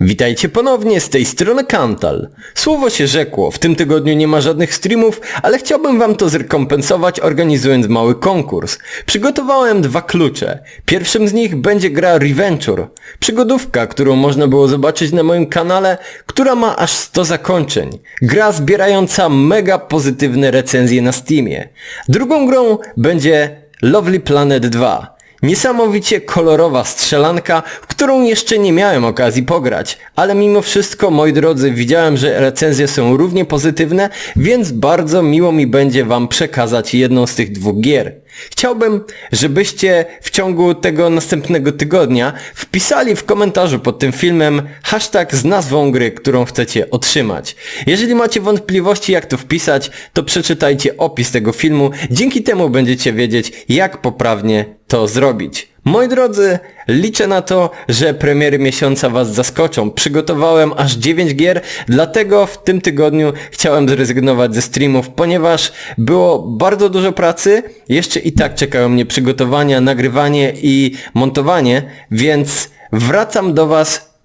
Witajcie ponownie z tej strony Kantal. Słowo się rzekło, w tym tygodniu nie ma żadnych streamów, ale chciałbym wam to zrekompensować organizując mały konkurs. Przygotowałem dwa klucze. Pierwszym z nich będzie gra Reventure, przygodówka, którą można było zobaczyć na moim kanale, która ma aż 100 zakończeń. Gra zbierająca mega pozytywne recenzje na Steamie. Drugą grą będzie Lovely Planet 2. Niesamowicie kolorowa strzelanka, w którą jeszcze nie miałem okazji pograć, ale mimo wszystko, moi drodzy, widziałem, że recenzje są równie pozytywne, więc bardzo miło mi będzie wam przekazać jedną z tych dwóch gier. Chciałbym, żebyście w ciągu tego następnego tygodnia wpisali w komentarzu pod tym filmem hashtag z nazwą gry, którą chcecie otrzymać. Jeżeli macie wątpliwości jak to wpisać, to przeczytajcie opis tego filmu, dzięki temu będziecie wiedzieć jak poprawnie to zrobić. Moi drodzy, liczę na to, że premiery miesiąca Was zaskoczą. Przygotowałem aż 9 gier, dlatego w tym tygodniu chciałem zrezygnować ze streamów, ponieważ było bardzo dużo pracy, jeszcze i tak czekają mnie przygotowania, nagrywanie i montowanie, więc wracam do Was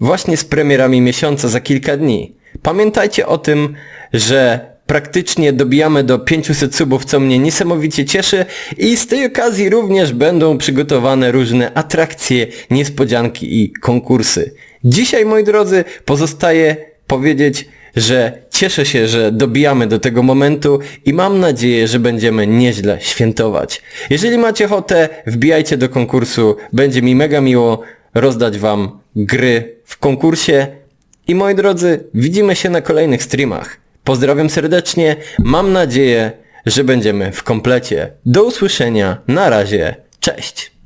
właśnie z premierami miesiąca za kilka dni. Pamiętajcie o tym, że praktycznie dobijamy do 500 subów, co mnie niesamowicie cieszy i z tej okazji również będą przygotowane różne atrakcje, niespodzianki i konkursy. Dzisiaj, moi drodzy, pozostaje powiedzieć, że cieszę się, że dobijamy do tego momentu i mam nadzieję, że będziemy nieźle świętować. Jeżeli macie ochotę, wbijajcie do konkursu, będzie mi mega miło rozdać wam gry w konkursie i moi drodzy, widzimy się na kolejnych streamach. Pozdrawiam serdecznie, mam nadzieję, że będziemy w komplecie. Do usłyszenia, na razie, cześć!